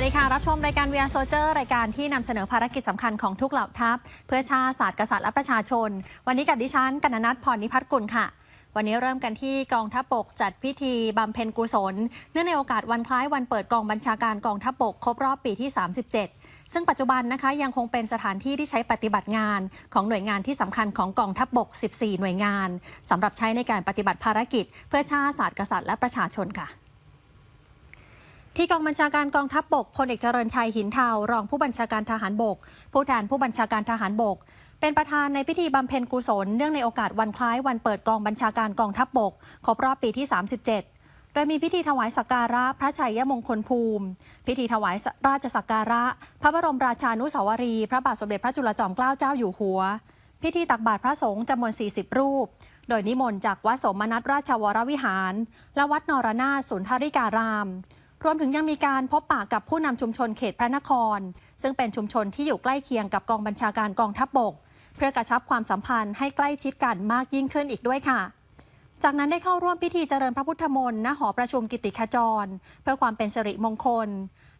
สวัสดีค่ะ รับชมรายการ VR Soldier รายการที่นำเสนอภารกิจสำคัญของทุกเหล่าทัพ เพื่อชาติศาสตร์กษัตริย์และประชาชน วันนี้กับดิฉันกัญนัทพรนิพัฒน์กุลค่ะ วันนี้เริ่มกันที่กองทัพบกจัดพิธีบำเพ็ญกุศล เนื่องในโอกาสวันคล้ายวันเปิดกองบัญชาการกองทัพบกครบรอบปีที่ 37 ซึ่งปัจจุบันนะคะยังคงเป็นสถานที่ที่ใช้ปฏิบัติงาน ของหน่วยงานที่สำคัญของกองทัพบก 14 หน่วยงานสำหรับใช้ในการปฏิบัติภารกิจ เพื่อชาติศาสตร์กษัตริย์และประชาชนค่ะ ที่กองบัญชาการกองทัพบบกพลเอกเจริญชัยหินเทารองผู้บัญชาการทหารบก ผู้แทนผู้บัญชาการทหารบก เป็นประธานในพิธีบำเพ็ญกุศลเนื่องในโอกาสวันคล้ายวันเปิดกองบัญชาการกองทัพบบกครบรอบปีที่ 37โดยมีพิธีถวายสักการะพระชัยมงคลภูมิ พิธีถวายราชสักการะ พระบรมราชานุสาวรี พระบาทสมเด็จพระจุลจอมเกล้าเจ้าอยู่หัว พิธีตักบาตรพระสงฆ์จำนวน 40 รูป โดยนิมนต์จากวัดสมนัตราชวรวิหาร และวัดนรนาถสุนทริการาม รวมถึงยังมีการพบปะกับผู้นำชุมชนเขตพระนคร ซึ่งเป็นชุมชนที่อยู่ใกล้เคียงกับกองบัญชาการกองทัพบบก เพื่อกระชับความสัมพันธ์ให้ใกล้ชิดกันมากยิ่งขึ้นอีกด้วยค่ะ จากนั้นได้เข้าร่วมพิธีเจริญพระพุทธมนต์ณหอประชุมกิติขจร เพื่อความเป็นสิริมงคล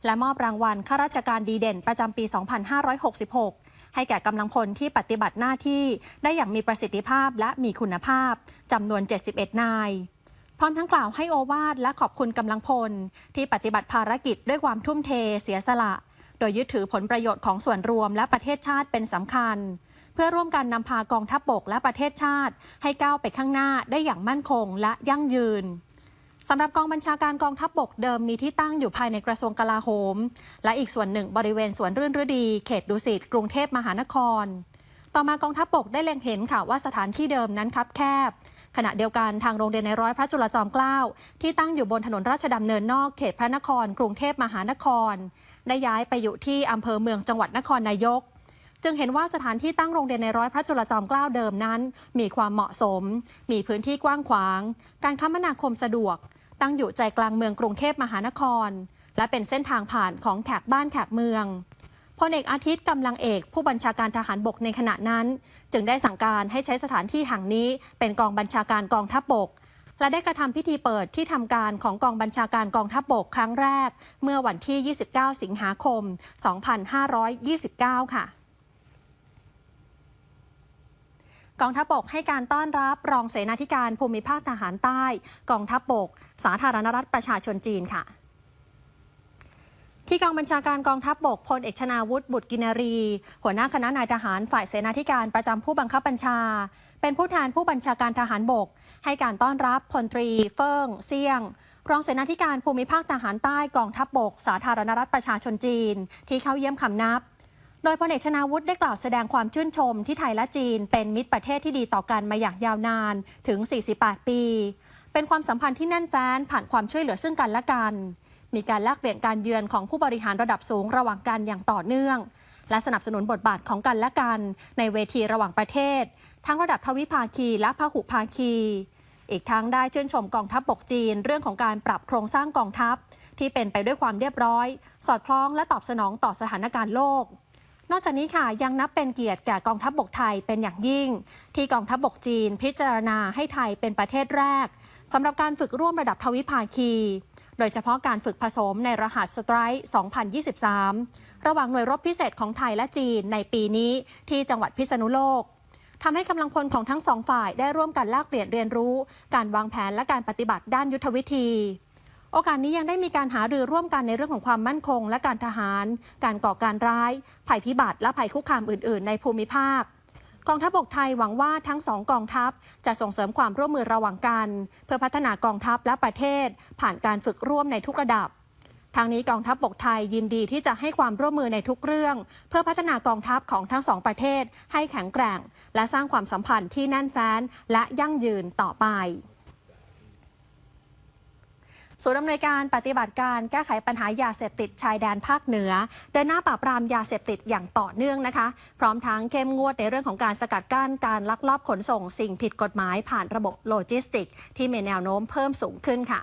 และมอบรางวัลข้าราชการดีเด่นประจำปี 2566ให้แก่กำลังพลที่ปฏิบัติหน้าที่ได้อย่างมีประสิทธิภาพและมีคุณภาพจำนวน 71 นาย พร้อมทั้งกล่าวให้โอวาทและขอบคุณกำลังพล ที่ปฏิบัติภารกิจด้วยความทุ่มเทเสียสละ โดยยึดถือผลประโยชน์ของส่วนรวมและประเทศชาติเป็นสำคัญ เพื่อร่วมกันนำพากองทัพบบกและประเทศชาติ ให้ก้าวไปข้างหน้าได้อย่างมั่นคงและยั่งยืนสำหรับกองบัญชาการกองทัพบบกเดิมมีที่ตั้งอยู่ภายในกระทรวงกลาโหม และอีกส่วนหนึ่งบริเวณสวนรื่นฤดี เขตดุสิตกรุงเทพมหานคร ต่อมากองทัพบบกได้เล็งเห็นค่ะว่าสถานที่เดิมนั้นคับแคบ ขณะเดียวกันทางโรงเรียนในร้อยพระจุลจอมเกล้าที่ตั้งอยู่บนถนนราชดำเนินนอกเขตพระนคร กรุงเทพมหานคร ได้ย้ายไปอยู่ที่อำเภอเมืองจังหวัดนครนายก จึงเห็นว่าสถานที่ตั้งโรงเรียนในร้อยพระจุลจอมเกล้าเดิมนั้น มีความเหมาะสม มีพื้นที่กว้างขวาง การคมนาคมสะดวก ตั้งอยู่ใจกลางเมืองกรุงเทพมหานคร และเป็นเส้นทางผ่านของแขกบ้านแขกเมือง พลเอกอาทิตย์กำลังเอก ผู้บัญชาการทหารบกในขณะนั้น จึงได้สั่งการให้ใช้สถานที่แห่งนี้เป็นกองบัญชาการกองทัพบก และได้กระทำพิธีเปิดที่ทำการของกองบัญชาการกองทัพบกครั้งแรก เมื่อวันที่ 29 สิงหาคม 2529 ค่ะกองทัพบกให้การต้อนรับรองเสนาธิการภูมิภาคทหารใต้ กองทัพบก สาธารณรัฐประชาชนจีนค่ะ ที่กองบัญชาการกองทัพบบกพลเอกชนาวุฒิบุตรกินรี หัวหน้าคณะนายทหารฝ่ายเสนาธิการประจำผู้บังคับบัญชา เป็นผู้แทนผู้บัญชาการทหารบก ให้การต้อนรับพลตรี เฟิ่งเซียง รองเสนาธิการภูมิภาคทหารใต้กองทัพบบก สาธารณรัฐประชาชนจีน ที่เข้าเยี่ยมคำนับ โดยพลเอกชนาวุฒิได้กล่าวแสดงความชื่นชมที่ไทยและจีน เป็นมิตรประเทศที่ดีต่อกันมาอย่างยาวนานถึง 48 ปี เป็นความสัมพันธ์ที่แน่นแฟ้นผ่านความช่วยเหลือซึ่งกันและกัน มีการแลกเปลี่ยนการเยือนของผู้บริหารระดับสูงระหว่างกันอย่างต่อเนื่อง และสนับสนุนบทบาทของกันและกัน ในเวทีระหว่างประเทศ ทั้งระดับทวิภาคีและพหุภาคี อีกทั้งได้ชื่นชมกองทัพบบกจีน เรื่องของการปรับโครงสร้างกองทัพ ที่เป็นไปด้วยความเรียบร้อย สอดคล้องและตอบสนองต่อสถานการณ์โลกนอกจากนี้ค่ะยังนับเป็นเกียรติแก่กองทัพบบกไทยเป็นอย่างยิ่ง ที่กองทัพบบกจีน พิจารณาให้ไทยเป็นประเทศแรกสำหรับการฝึกร่วมระดับทวิภาคี โดยเฉพาะการฝึกผสมในรหัสสไตร์2023 ระหว่างหน่วยรบพิเศษของไทยและจีนในปีนี้ที่จังหวัดพิษณุโลกทำให้กำลังพลของทั้งสองฝ่ายได้ร่วมกันแลกเปลี่ยนเรียนรู้ การวางแผนและการปฏิบัติด้านยุทธวิธี โอกาสนี้ยังได้มีการหารือร่วมกันในเรื่องของความมั่นคง และการทหาร การก่อการร้าย ภัยพิบัติและภัยคุกคามอื่น ๆ ในภูมิภาค กองทัพบกไทยหวังว่าทั้งสองกองทัพจะส่งเสริมความร่วมมือระหว่างกัน เพื่อพัฒนากองทัพและประเทศ ผ่านการฝึกร่วมในทุกระดับทางนี้กองทัพบกไทยยินดีที่จะให้ความร่วมมือในทุกเรื่อง เพื่อพัฒนากองทัพของทั้งสองประเทศให้แข็งแกร่ง และสร้างความสัมพันธ์ที่แน่นแฟ้นและยั่งยืนต่อไป ศูนย์อำนวยการปฏิบัติการแก้ไขปัญหายาเสพติดชายแดนภาคเหนือเดินหน้าปราบปรามยาเสพติดอย่างต่อเนื่องนะคะ พร้อมทั้งเข้มงวดในเรื่องของการสกัดกั้นการลักลอบขนส่งสิ่งผิดกฎหมายผ่านระบบโลจิสติก ที่มีแนวโน้มเพิ่มสูงขึ้นค่ะ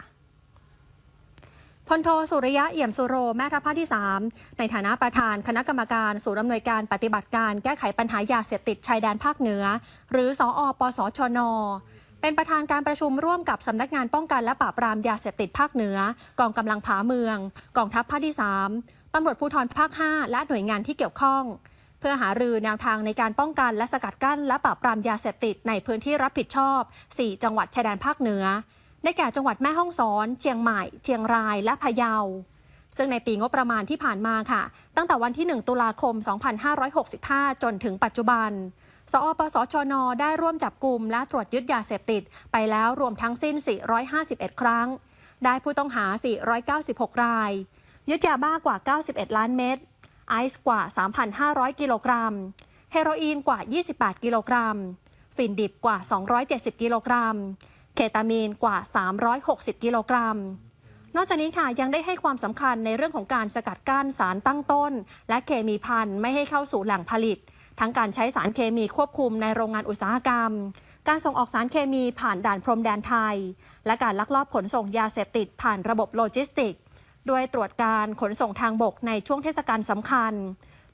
พลโทสุริยะเอี่ยมสุโร แม่ทัพภาคที่ 3 ในฐานะประธานคณะกรรมการศูนย์อำนวยการปฏิบัติการแก้ไขปัญหายาเสพติดชายแดนภาคเหนือ หรือสออปสชน เป็นประธานการประชุมร่วมกับสำนักงานป้องกันและปราบปรามยาเสพติดภาคเหนือ กองกำลังผาเมือง กองทัพภาคที่ 3ตำรวจภูธรภาค 5 และหน่วยงานที่เกี่ยวข้อง เพื่อหารือแนวทางในการป้องกันและสกัดกั้น และปราบปรามยาเสพติดในพื้นที่รับผิดชอบ 4 จังหวัดชายแดนภาคเหนือ ได้แก่จังหวัดแม่ฮ่องสอน เชียงใหม่ เชียงรายและพะเยาซึ่งในปีงบประมาณที่ผ่านมาค่ะ ตั้งแต่วันที่ 1 ตุลาคม 2565 จนถึงปัจจุบัน สอปสชน ได้ร่วมจับกลุ่มและตรวจยึดยาเสพติด ไปแล้วรวมทั้งสิ้น 451 ครั้ง ได้ผู้ต้องหา 496 ราย ยึดยาบ้ากว่า 91 ล้านเม็ด ไอซ์กว่า 3,500 กิโลกรัม เฮโรอีนกว่า 28 กิโลกรัม ฝิ่นดิบกว่า 270 กิโลกรัม เคตามีนกว่า 360 กิโลกรัมนอกจากนี้ค่ะยังได้ให้ความสำคัญในเรื่องของการสกัดกั้นสารตั้งต้น และเคมีพันไม่ให้เข้าสู่แหล่งผลิต ทั้งการใช้สารเคมีควบคุมในโรงงานอุตสาหกรรม การส่งออกสารเคมีผ่านด่านพรมแดนไทย และการลักลอบขนส่งยาเสพติดผ่านระบบโลจิสติก ด้วยตรวจการขนส่งทางบกในช่วงเทศกาลสำคัญ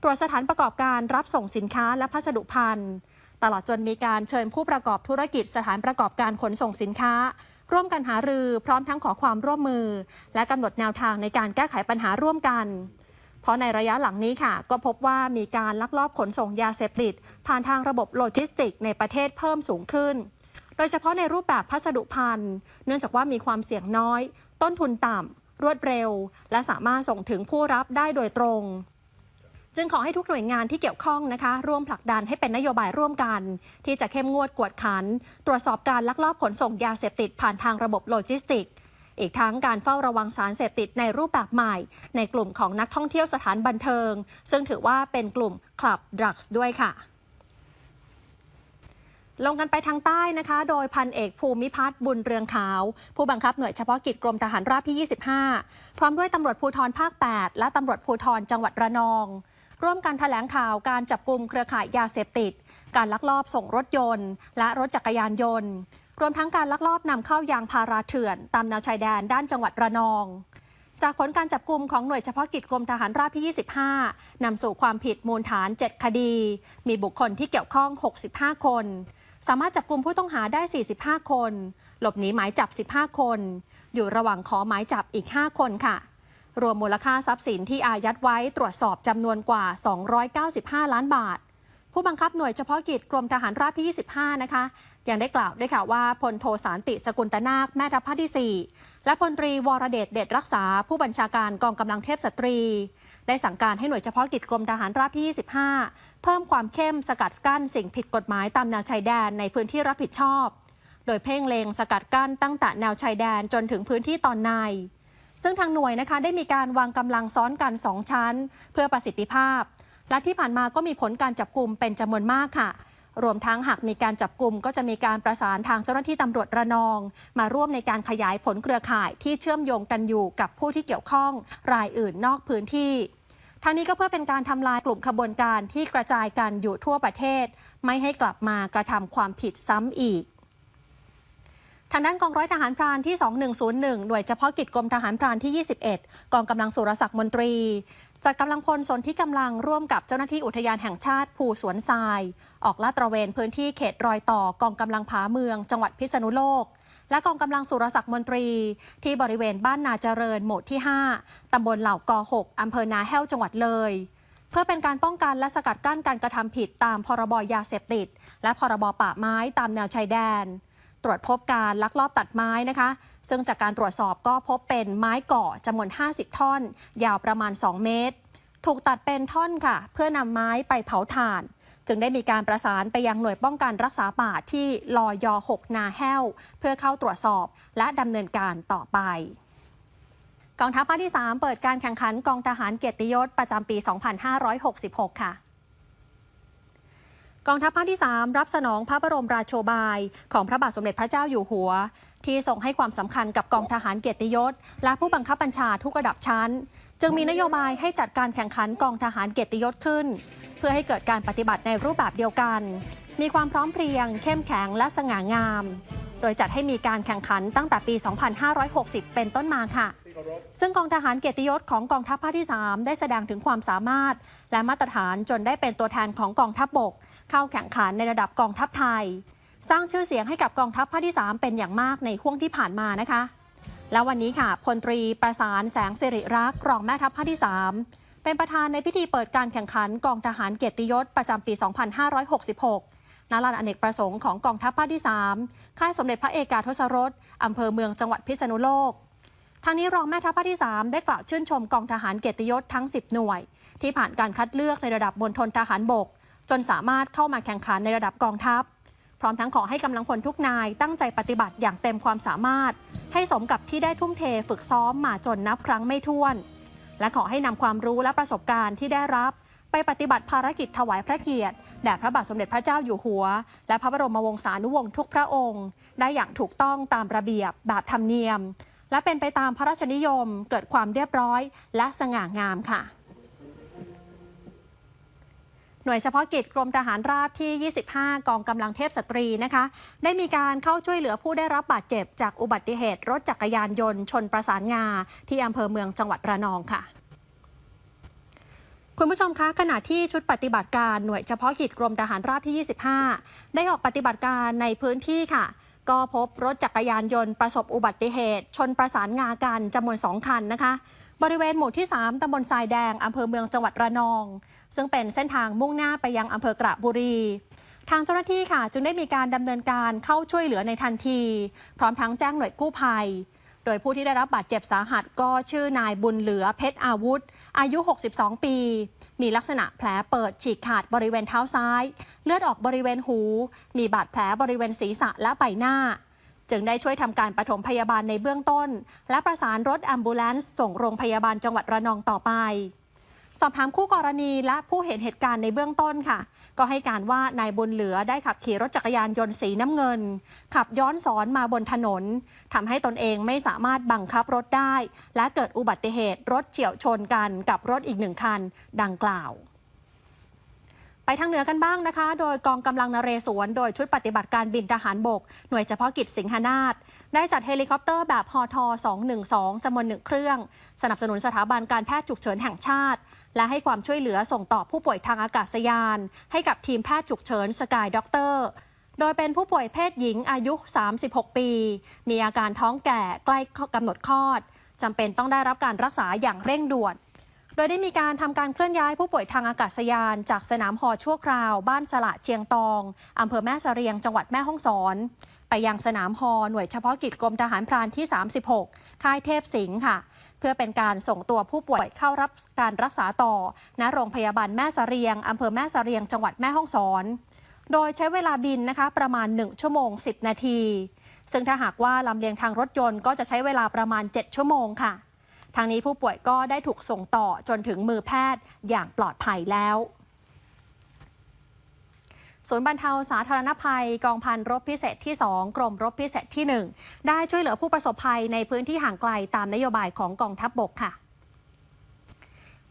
ตรวจสถานประกอบการรับส่งสินค้าและพัสดุพันตลอดจนมีการเชิญผู้ประกอบธุรกิจสถานประกอบการขนส่งสินค้า ร่วมกันหารือพร้อมทั้งขอความร่วมมือ และกำหนดแนวทางในการแก้ไขปัญหาร่วมกัน เพราะในระยะหลังนี้ค่ะ ก็พบว่ามีการลักลอบขนส่งยาเสพติด ผ่านทางระบบโลจิสติก ในประเทศเพิ่มสูงขึ้น โดยเฉพาะในรูปแบบพัสดุพันธุ์เนื่องจากว่ามีความเสี่ยงน้อย ต้นทุนต่ำรวดเร็ว และสามารถส่งถึงผู้รับได้โดยตรง จึงขอให้ทุกหน่วยงานที่เกี่ยวข้องนะคะ ร่วมผลักดันให้เป็นนโยบายร่วมกัน ที่จะเข้มงวดกวดขัน ตรวจสอบการลักลอบขนส่งยาเสพติดผ่านทางระบบโลจิสติก อีกทั้งการเฝ้าระวังสารเสพติดในรูปแบบใหม่ ในกลุ่มของนักท่องเที่ยวสถานบันเทิง ซึ่งถือว่าเป็นกลุ่มคลับดรักส์ด้วยค่ะลงกันไปทางใต้นะคะ โดยพันเอกภูมิพัฒน์บุญเรืองขาว ผู้บังคับหน่วยเฉพาะกิจกรมทหารราบที่ 25 พร้อมด้วยตำรวจภูธรภาค 8 และตำรวจภูธรจังหวัดระนอง ร่วมกันแถลงข่าวการจับกลุ่มเครือข่ายยาเสพติด การลักลอบส่งรถยนต์ และรถจักรยานยนต์ รวมทั้งการลักลอบนำเข้ายางพาราเถื่อน ตามแนวชายแดนด้านจังหวัดระนอง จากผลการจับกลุ่มของหน่วยเฉพาะกิจกรมทหารราบที่ 25 นำสู่ความผิดมูลฐาน 7 คดี มีบุคคลที่เกี่ยวข้อง 65 คน สามารถจับกลุ่มผู้ต้องหาได้ 45 คน หลบหนีหมายจับ 15 คน อยู่ระหว่างขอหมายจับอีก 5 คนค่ะรวมมูลค่าทรัพย์สินที่อายัดไว้ตรวจสอบจำนวนกว่า 295 ล้านบาท ผู้บังคับหน่วยเฉพาะกิจกรมทหารราบที่ 25 นะคะ ยังได้กล่าวด้วยค่ะว่าพลโทสารติสกุลตนาคแม่ทัพภาคที่ 4 และพลตรีวรเดชเดชรักษา ผู้บัญชาการกองกำลังเทพสตรี ได้สั่งการให้หน่วยเฉพาะกิจกรมทหารราบที่ 25 เพิ่มความเข้มสกัดกั้นสิ่งผิดกฎหมายตามแนวชายแดนในพื้นที่รับผิดชอบ โดยเพ่งเลงสกัดกั้นตั้งแต่แนวชายแดนจนถึงพื้นที่ตอนใน ซึ่งทางหน่วยนะคะได้มีการวางกำลังซ้อนกัน 2 ชั้น เพื่อประสิทธิภาพ และที่ผ่านมาก็มีผลการจับกลุ่มเป็นจำนวนมากค่ะ รวมทั้งหากมีการจับกลุ่มก็จะมีการประสานทางเจ้าหน้าที่ตำรวจระนอง มาร่วมในการขยายผลเครือข่ายที่เชื่อมโยงกันอยู่กับผู้ที่เกี่ยวข้องรายอื่นนอกพื้นที่ทางนี้ก็เพื่อเป็นการทำลายกลุ่มขบวนการที่กระจายกันอยู่ทั่วประเทศ ไม่ให้กลับมากระทำความผิดซ้ำอีกทางด้านกองร้อยทหารพรานที่ 2101 หน่วยเฉพาะกิจกรมทหารพรานที่ 21 กองกำลังสุรศักดิ์มนตรี จัดกำลังพลสนที่กำลังร่วมกับเจ้าหน้าที่อุทยานแห่งชาติภูสวนทราย ออกลาดตระเวนพื้นที่เขตรอยต่อกองกำลังผาเมือง จังหวัดพิษณุโลก และกองกำลังสุรศักดิ์มนตรี ที่บริเวณบ้านนาเจริญหมู่ที่ 5 ตำบลเหล่ากอ6อำเภอนาแห้วจังหวัดเลย เพื่อเป็นการป้องกันและสกัดกั้นการกระทำผิดตามพรบยาเสพติด และพรบป่าไม้ตามแนวชายแดน ตรวจพบการลักลอบตัดไม้นะคะ ซึ่งจากการตรวจสอบก็พบเป็นไม้ก่อจำนวน 50 ท่อน ยาวประมาณ 2 เมตร ถูกตัดเป็นท่อนค่ะ เพื่อนำไม้ไปเผาถ่าน จึงได้มีการประสานไปยังหน่วยป้องกันรักษาป่าที่ลอยอ6นาแห้ว เพื่อเข้าตรวจสอบและดำเนินการต่อไปกองทัพภาคที่ 3 เปิดการแข่งขันกองทหารเกียรติยศประจำปี 2566 ค่ะกองทัพภาคที่ 3 รับสนองพระบรมราโชบาย ของพระบาทสมเด็จพระเจ้าอยู่หัว ที่ทรงให้ความสำคัญกับกองทหารเกียรติยศ และผู้บังคับบัญชาทุกระดับชั้น จึงมีนโยบายให้จัดการแข่งขันกองทหารเกียรติยศขึ้น เพื่อให้เกิดการปฏิบัติในรูปแบบเดียวกัน มีความพร้อมเพรียง เข้มแข็งและสง่างาม โดยจัดให้มีการแข่งขันตั้งแต่ปี 2560 เป็นต้นมาค่ะ ซึ่งกองทหารเกียรติยศของกองทัพภาคที่ 3 ได้แสดงถึงความสามารถ และมาตรฐานจนได้เป็นตัวแทนของกองทัพบบก เข้าแข่งขันในระดับกองทัพไทย สร้างชื่อเสียงให้กับกองทัพภาคที่ 3 เป็นอย่างมากในห่วงที่ผ่านมานะคะ แล้ววันนี้ค่ะพลตรีประสานแสงสิริรักษ์รองแม่ทัพภาคที่ 3 เป็นประธานในพิธีเปิดการแข่งขันกองทหารเกียรติยศประจำปี 2566ณลานอเนกประสงค์ของกองทัพภาคที่ 3 ค่ายสมเด็จพระเอกาทศรสอำเภอเมืองจังหวัดพิษณุโลกทางนี้รองแม่ทัพภาคที่ 3 ได้กล่าวชื่นชมกองทหารเกียรติยศทั้ง 10 หน่วย ที่ผ่านการคัดเลือกในระดับบนทนทหารบก จนสามารถเข้ามาแข่งขันในระดับกองทัพ พร้อมทั้งขอให้กำลังพลทุกนายตั้งใจปฏิบัติอย่างเต็มความสามารถ ให้สมกับที่ได้ทุ่มเทฝึกซ้อมมาจนนับครั้งไม่ถ้วน และขอให้นำความรู้และประสบการณ์ที่ได้รับ ไปปฏิบัติภารกิจถวายพระเกียรติแด่พระบาทสมเด็จพระเจ้าอยู่หัว และพระบรมวงศานุวงศ์ทุกพระองค์ ได้อย่างถูกต้องตามระเบียบแบบธรรมเนียม และเป็นไปตามพระราชนิยม เกิดความเรียบร้อย และสง่างามค่ะ หน่วยเฉพาะกิจกรมทหารราบที่ 25 กองกำลังเทพสตรีนะคะ ได้มีการเข้าช่วยเหลือผู้ได้รับบาดเจ็บ จากอุบัติเหตุรถจักรยานยนต์ ชนประสานงา ที่อำเภอเมืองจังหวัดระนองค่ะคุณผู้ชมคะขณะที่ชุดปฏิบัติการหน่วยเฉพาะกิจกรมทหารราบที่ 25 ได้ออกปฏิบัติการในพื้นที่ค่ะ ก็พบรถจักรยานยนต์ประสบอุบัติเหตุ ชนประสานงากันจำนวน 2 คันนะคะ บริเวณหมู่ที่ 3ตำบลทรายแดงอำเภอเมืองจังหวัดระนอง ซึ่งเป็นเส้นทางมุ่งหน้าไปยังอำเภอกระบุรี ทางเจ้าหน้าที่ค่ะจึงได้มีการดำเนินการเข้าช่วยเหลือในทันที พร้อมทั้งแจ้งหน่วยกู้ภัย โดยผู้ที่ได้รับบาดเจ็บสาหัสก็ชื่อนายบุญเหลือเพชรอาวุธ อายุ 62 ปี มีลักษณะแผลเปิดฉีกขาดบริเวณเท้าซ้าย เลือดออกบริเวณหู มีบาดแผลบริเวณศีรษะและใบหน้าจึงได้ช่วยทำการปฐมพยาบาลในเบื้องต้น และประสานรถแอมบูเลนซ์ส่งโรงพยาบาลจังหวัดระนองต่อไป สอบถามคู่กรณีและผู้เห็นเหตุการณ์ในเบื้องต้นค่ะ ก็ให้การว่านายบุญเหลือได้ขับขี่รถจักรยานยนต์สีน้ำเงิน ขับย้อนสอนมาบนถนนทำให้ตนเองไม่สามารถบังคับรถได้ และเกิดอุบัติเหตุรถเฉียวชนกันกับรถอีกหนึ่งคัน ดังกล่าว ไปทางเหนือกันบ้างนะคะ โดยกองกำลังนเรศวร โดยชุดปฏิบัติการบินทหารบก หน่วยเฉพาะกิจสิงหนาฏได้จัดเฮลิคอปเตอร์แบบฮอท212จำนวนหนึ่งเครื่อง สนับสนุนสถาบันการแพทย์ฉุกเฉินแห่งชาติ และให้ความช่วยเหลือส่งต่อผู้ป่วยทางอากาศยาน ให้กับทีมแพทย์ฉุกเฉินสกายด็อกเตอร์โดยเป็นผู้ป่วยเพศหญิงอายุ 36 ปี มีอาการท้องแก่ใกล้กำหนดคลอดจำเป็นต้องได้รับการรักษาอย่างเร่งด่วน โดยได้มีการทำการเคลื่อนย้ายผู้ป่วยทางอากาศยาน จากสนามหอชั่วคราว บ้านสละเชียงตองอำเภอแม่เสรียงจังหวัดแม่ฮ่องสอน ไปยังสนามฮอหน่วยเฉพาะกิจกรมทหารพรานที่ 36 ค่ายเทพสิงห์ค่ะ เพื่อเป็นการส่งตัวผู้ป่วยเข้ารับการรักษาต่อ ณ โรงพยาบาลแม่เสรียงอำเภอแม่เสรียง จังหวัดแม่ฮ่องสอน โดยใช้เวลาบินนะคะประมาณ 1 ชั่วโมง 10 นาที ซึ่งถ้าหากว่าลำเลียงทางรถยนต์ก็จะใช้เวลาประมาณ 7 ชั่วโมงค่ะ ทางนี้ผู้ป่วยก็ได้ถูกส่งต่อจนถึงมือแพทย์อย่างปลอดภัยแล้ว ศูนย์บรรเทาสาธารณภัย กองพันรบพิเศษที่ 2 กรมรบพิเศษที่ 1 ได้ช่วยเหลือผู้ประสบภัยในพื้นที่ห่างไกลตามนโยบายของกองทัพบบกค่ะ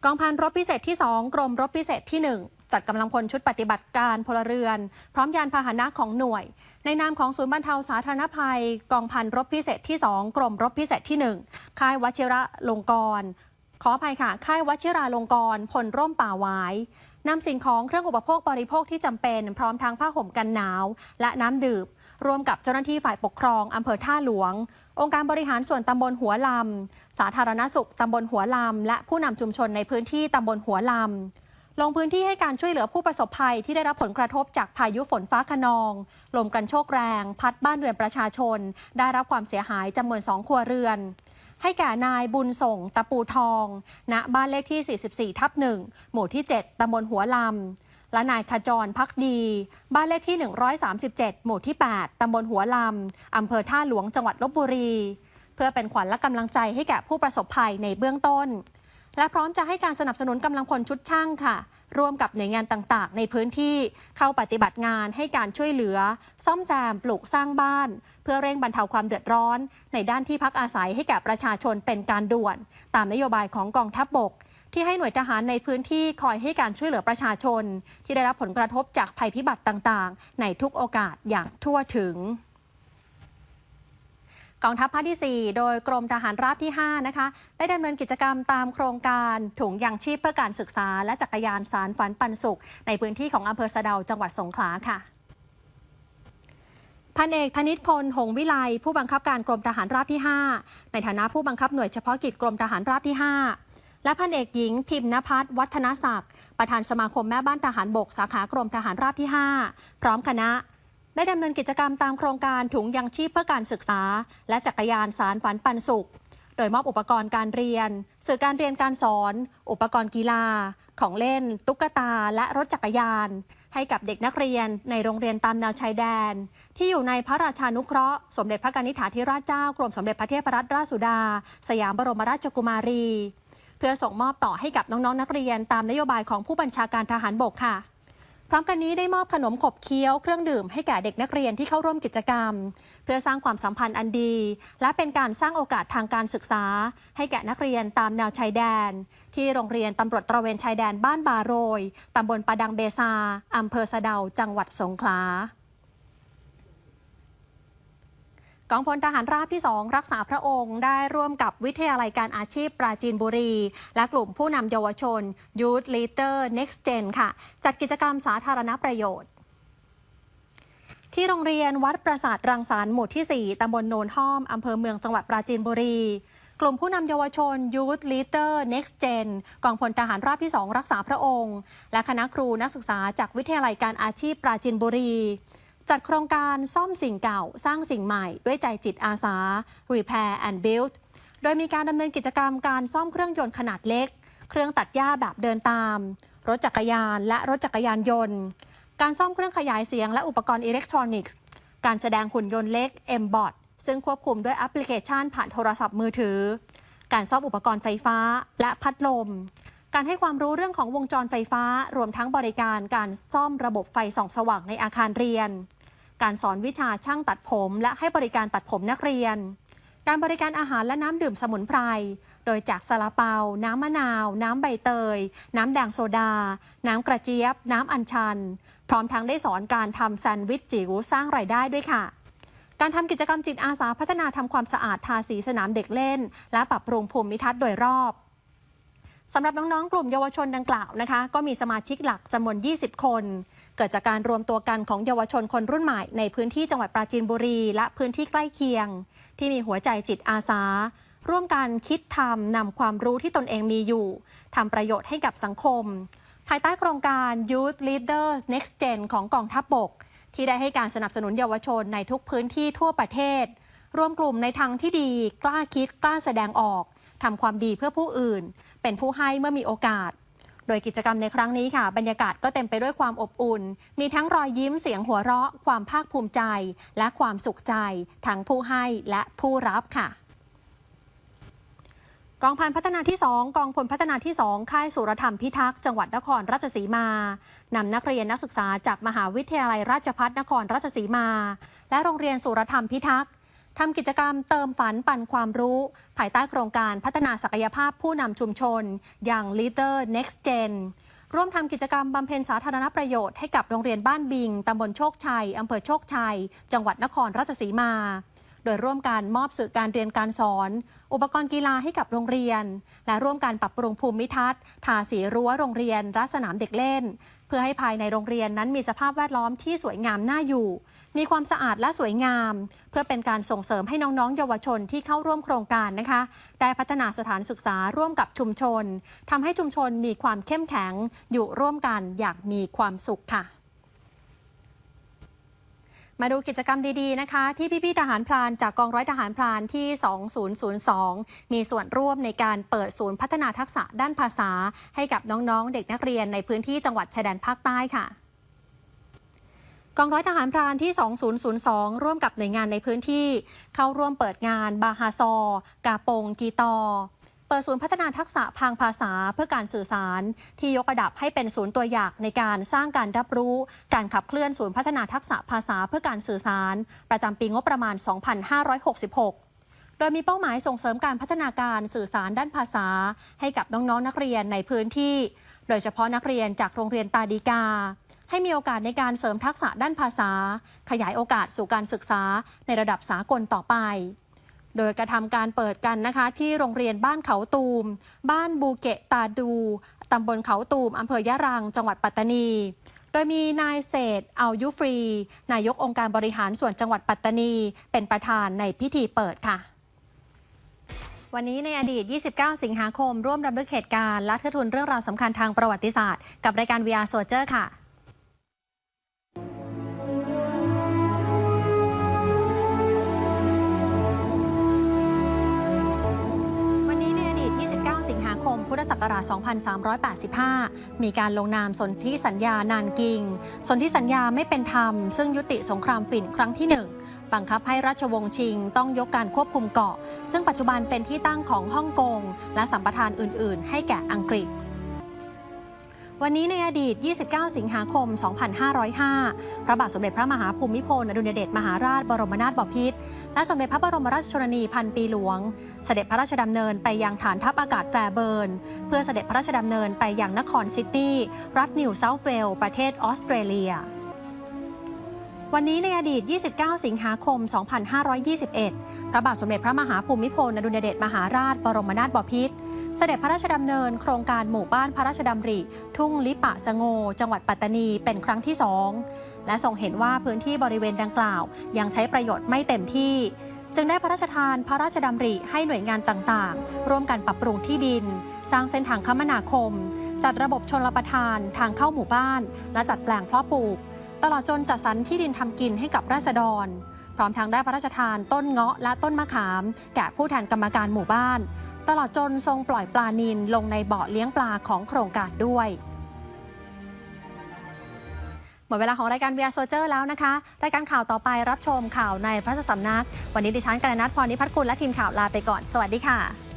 กองพันรบพิเศษที่ 2 กรมรบพิเศษที่ 1จัดกำลังพลชุดปฏิบัติการพลเรือน พร้อมยานพาหนะของหน่วย ในนามของศูนย์บรรเทาสาธารณภัย กองพันรบพิเศษที่ 2 กรมรบพิเศษที่ 1 ค่ายวชิระลงกรณขออภัยค่ะ ค่ายวชิราลงกรณพลร่มป่าหวาย นำสิ่งของเครื่องอุปโภคบริโภคที่จำเป็น พร้อมทั้งผ้าห่มกันหนาว และน้ำดื่มร่วมกับเจ้าหน้าที่ฝ่ายปกครองอำเภอท่าหลวง องค์การบริหารส่วนตำบลหัวลำ สาธารณสุขตำบลหัวลำ และผู้นำชุมชนในพื้นที่ตำบลหัวลำ ลงพื้นที่ให้การช่วยเหลือผู้ประสบภัยที่ได้รับผลกระทบจากพายุฝนฟ้าคะนอง ลมกันโชกแรง พัดบ้านเรือนประชาชน ได้รับความเสียหายจำนวนสองครัวเรือน ให้แก่นายบุญส่งตะปูทองณบ้านเลขที่ 44 ทับ1หมู่ที่ 7ตำบลหัวลำ และนายขจรพักดี บ้านเลขที่ 137 หมู่ที่ 8ตำบลหัวลำอำเภอท่าหลวงจังหวัดลบบุรี เพื่อเป็นขวัญและกำลังใจให้แก่ผู้ประสบภัยในเบื้องต้น และพร้อมจะให้การสนับสนุนกำลังพลชุดช่างค่ะ ร่วมกับหน่วยงานต่างๆ ในพื้นที่เข้าปฏิบัติงานให้การช่วยเหลือ ซ่อมแซมปลูกสร้างบ้าน เพื่อเร่งบรรเทาความเดือดร้อน ในด้านที่พักอาศัยให้แก่ประชาชนเป็นการด่วน ตามนโยบายของกองทัพบบก ที่ให้หน่วยทหารในพื้นที่คอยให้การช่วยเหลือประชาชน ที่ได้รับผลกระทบจากภัยพิบัติต่างๆ ในทุกโอกาสอย่างทั่วถึง กองทัพภาคที่ 4 โดยกรมทหารราบที่ 5 นะคะ ได้ดำเนินกิจกรรมตามโครงการถุงยางชีพเพื่อการศึกษา และจักรยานสารฝันปันสุข ในพื้นที่ของอำเภอสะเดาจังหวัดสงขลาค่ะพันเอกธนิตพล หงวิไล ผู้บังคับการกรมทหารราบที่ 5 ในฐานะผู้บังคับหน่วยเฉพาะกิจกรมทหารราบที่ 5 และพันเอกหญิงพิมพ์นภัสวัฒนศักดิ์ประธานสมาคมแม่บ้านทหารบกสาขากรมทหารราบที่ 5 พร้อมคณะ ได้ดำเนินกิจกรรมตามโครงการถุงยังชีพเพื่อการศึกษา และจักรยานสารฝันปันสุข โดยมอบอุปกรณ์การเรียน สื่อการเรียนการสอน อุปกรณ์กีฬา ของเล่น ตุ๊กตา และรถจักรยาน ให้กับเด็กนักเรียนในโรงเรียนตามแนวชายแดน ที่อยู่ในพระราชานุเคราะห์ สมเด็จพระกนิษฐาธิราชเจ้ากรมสมเด็จพระเทพรัตนราชสุดา สยามบรมราชกุมารี เพื่อส่งมอบต่อให้กับน้องๆนักเรียนตามนโยบายของผู้บัญชาการทหารบกค่ะ พร้อมกันนี้ได้มอบขนมขบเคี้ยวเครื่องดื่มให้แก่เด็กนักเรียนที่เข้าร่วมกิจกรรม เพื่อสร้างความสัมพันธ์อันดี และเป็นการสร้างโอกาสทางการศึกษา ให้แก่นักเรียนตามแนวชายแดน ที่โรงเรียนตำรวจตระเวนชายแดนบ้านบาโรยตำบลปะดังเบซาอำเภอสะเดาจังหวัดสงขลา กองพลทหารราบที่ 2 รักษาพระองค์ได้ร่วมกับวิทยาลัยการอาชีพปราจีนบุรี และกลุ่มผู้นำเยาวชน Youth Leader Next Gen ค่ะ จัดกิจกรรมสาธารณประโยชน์ที่โรงเรียนวัดประสาทรังสรรค์หมู่ที่ 4 ตำบลโนนห้อม อำเภอเมืองจังหวัดปราจีนบุรี กลุ่มผู้นำเยาวชน Youth Leader Next Gen กองพลทหารราบที่ 2 รักษาพระองค์ และคณะครูนักศึกษาจากวิทยาลัยการอาชีพปราจีนบุรี จัดโครงการซ่อมสิ่งเก่า สร้างสิ่งใหม่ ด้วยใจจิตอาสา Repair and Build โดยมีการดำเนินกิจกรรมการซ่อมเครื่องยนต์ขนาดเล็ก เครื่องตัดหญ้าแบบเดินตาม รถจักรยานและรถจักรยานยนต์ การซ่อมเครื่องขยายเสียงและอุปกรณ์อิเล็กทรอนิกส์ การแสดงหุ่นยนต์เล็ก M-Bot ซึ่งควบคุมด้วยแอปพลิเคชันผ่านโทรศัพท์มือถือ การซ่อมอุปกรณ์ไฟฟ้าและพัดลม การให้ความรู้เรื่องของวงจรไฟฟ้า รวมทั้งบริการการซ่อมระบบไฟส่องสว่างในอาคารเรียน การสอนวิชาช่างตัดผม และให้บริการตัดผมนักเรียน การบริการอาหารและน้ำดื่มสมุนไพร โดยจากซาลาเปา น้ำมะนาว น้ำใบเตย น้ำแดงโซดา น้ำกระเจี๊ยบ น้ำอัญชัน พร้อมทั้งได้สอนการทำแซนด์วิชจิ๋วสร้างรายได้ด้วยค่ะการทำกิจกรรมจิตอาสาพัฒนาทำความสะอาดทาสีสนามเด็กเล่น และปรับปรุงภูมิทัศน์โดยรอบสำหรับน้อง ๆ กลุ่มเยาวชนดังกล่าวนะคะ ก็มีสมาชิกหลักจำนวน 20 คน เกิดจากการรวมตัวกันของเยาวชนคนรุ่นใหม่ในพื้นที่จังหวัดปราจีนบุรี และพื้นที่ใกล้เคียง ที่มีหัวใจจิตอาสา ร่วมกันคิดทำนำความรู้ที่ตนเองมีอยู่ทำประโยชน์ให้กับสังคม ภายใต้โครงการ Youth Leader Next Gen ของกองทัพบกที่ได้ให้การสนับสนุนเยาวชนในทุกพื้นที่ทั่วประเทศ รวมกลุ่มในทางที่ดีกล้าคิดกล้าแสดงออกทำความดีเพื่อผู้อื่น เป็นผู้ให้เมื่อมีโอกาส โดยกิจกรรมในครั้งนี้ค่ะ บรรยากาศก็เต็มไปด้วยความอบอุ่น มีทั้งรอยยิ้มเสียงหัวเราะ ความภาคภูมิใจ และความสุขใจ ทั้งผู้ให้และผู้รับค่ะกองพันพัฒนาที่ 2 กองพลพัฒนาที่ 2 ค่ายสุรธรรมพิทักษ์จังหวัดนครราชสีมานำนักเรียนนักศึกษาจากมหาวิทยาลัยราชภัฏนครราชสีมา และโรงเรียนสุรธรรมพิทักษ์ ทำกิจกรรมเติมฝันปันความรู้ ภายใต้โครงการพัฒนาศักยภาพผู้นำชุมชน อย่าง Leader Next Gen ร่วมทำกิจกรรมบำเพ็ญสาธารณประโยชน์ให้กับโรงเรียนบ้านบิงตำบลโชคชัยอำเภอโชคชัย จังหวัดนครราชสีมา โดยร่วมการมอบสื่อการเรียนการสอน อุปกรณ์กีฬาให้กับโรงเรียน และร่วมการปรับปรุงภูมิทัศน์ทาสีรั้วโรงเรียนรัสนามเด็กเล่น เพื่อให้ภายในโรงเรียนนั้นมีสภาพแวดล้อมที่สวยงามน่าอยู่ มีความสะอาดและสวยงาม เพื่อเป็นการส่งเสริมให้น้องๆ เยาวชนที่เข้าร่วมโครงการนะคะ ได้พัฒนาสถานศึกษาร่วมกับชุมชนทำให้ชุมชนมีความเข้มแข็ง อยู่ร่วมกันอย่างมีความสุขค่ะมาดูกิจกรรมดีๆนะคะ ที่พี่ๆทหารพรานจากกองร้อยทหารพรานที่ 2002 มีส่วนร่วมในการเปิดศูนย์พัฒนาทักษะด้านภาษา ให้กับน้องๆ เด็กนักเรียนในพื้นที่จังหวัดชายแดนภาคใต้ค่ะ กองร้อยทหารพรานที่ 2002 ร่วมกับหน่วยงานในพื้นที่ เข้าร่วมเปิดงานบาฮาซอ กาปง กีตอ เปิดศูนย์พัฒนาทักษะทางภาษาเพื่อการสื่อสาร ที่ยกระดับให้เป็นศูนย์ตัวอย่างในการสร้างการรับรู้ การขับเคลื่อนศูนย์พัฒนาทักษะภาษาเพื่อการสื่อสาร ประจำปีงบประมาณ 2566โดยมีเป้าหมายส่งเสริมการพัฒนาการสื่อสารด้านภาษา ให้กับน้องๆนนักเรียนในพื้นที่ โดยเฉพาะนักเรียนจากโรงเรียนตาดีกา ให้มีโอกาสในการเสริมทักษะด้านภาษา ขยายโอกาสสู่การศึกษาในระดับสากลต่อไป โดยกระทำการเปิดกันนะคะ ที่โรงเรียนบ้านเขาตูม บ้านบูเกะตาดูตำบลเขาตูมอำเภอยะรัง จังหวัดปัตตานี โดยมีนายเศษเอายุฟรี นายกองค์การบริหารส่วนจังหวัดปัตตานี เป็นประธานในพิธีเปิดค่ะวันนี้ในอดีต 29 สิงหาคม ร่วมรำลึกเหตุการณ์และเทิดทูนเรื่องราวสำคัญทางประวัติศาสตร์ กับรายการ VR Soldier ค่ะ พุทธศักราช 2385 มีการลงนามสนธิสัญญานานกิง สนธิสัญญาไม่เป็นธรรม ซึ่งยุติสงครามฝิ่นครั้งที่หนึ่งบังคับให้ราชวงศ์ชิงต้องยกการควบคุมเกาะ ซึ่งปัจจุบันเป็นที่ตั้งของฮ่องกงและสัมปทานอื่น ๆ ให้แก่อังกฤษ วันนี้ในอดีต 29 สิงหาคม 2505 พระบาทสมเด็จพระมหาภูมิพลอดุลยเดชมหาราชบรมนาถบพิตร และสมเด็จพระบรมราชชนนีพันปีหลวง เสด็จพระราชดำเนินไปยังฐานทัพอากาศแฟร์เบิร์น เพื่อเสด็จพระราชดำเนินไปยังนครซิดนีย์รัฐนิวเซาท์เวลส์ประเทศออสเตรเลียวันนี้ในอดีต 29 สิงหาคม 2521 พระบาทสมเด็จพระมหาภูมิพลอดุลยเดชมหาราช บรมนาถบพิตร เสด็จพระราชดำเนินโครงการหมู่บ้านพระราชดำริ ทุ่งลิปะสะโง จังหวัดปัตตานีเป็นครั้งที่สองและทรงเห็นว่าพื้นที่บริเวณดังกล่าว ยังใช้ประโยชน์ไม่เต็มที่ จึงได้พระราชทานพระราชดำริให้หน่วยงานต่างๆ ร่วมกันปรับปรุงที่ดิน สร้างเส้นทางคมนาคม จัดระบบชนรประทานทางเข้าหมู่บ้าน และจัดแปลงเพาะปลูก ตลอดจนจัดสรรที่ดินทำกินให้กับราษฎร พร้อมทั้งได้พระราชทานต้นเงาะและต้นมะขาม แก่ผู้แทนกรรมการหมู่บ้าน ตลอดจนทรงปล่อยปลานินลงในเบ่อเลี้ยงปลาของโครงการด้วยหมดเวลาของรายการ VR Soldier แล้วนะคะ รายการข่าวต่อไปรับชมข่าวในพระสำนัก วันนี้ดิฉันกัลยนัทพรนิพัฒน์กุลและทีมข่าวลาไปก่อน สวัสดีค่ะ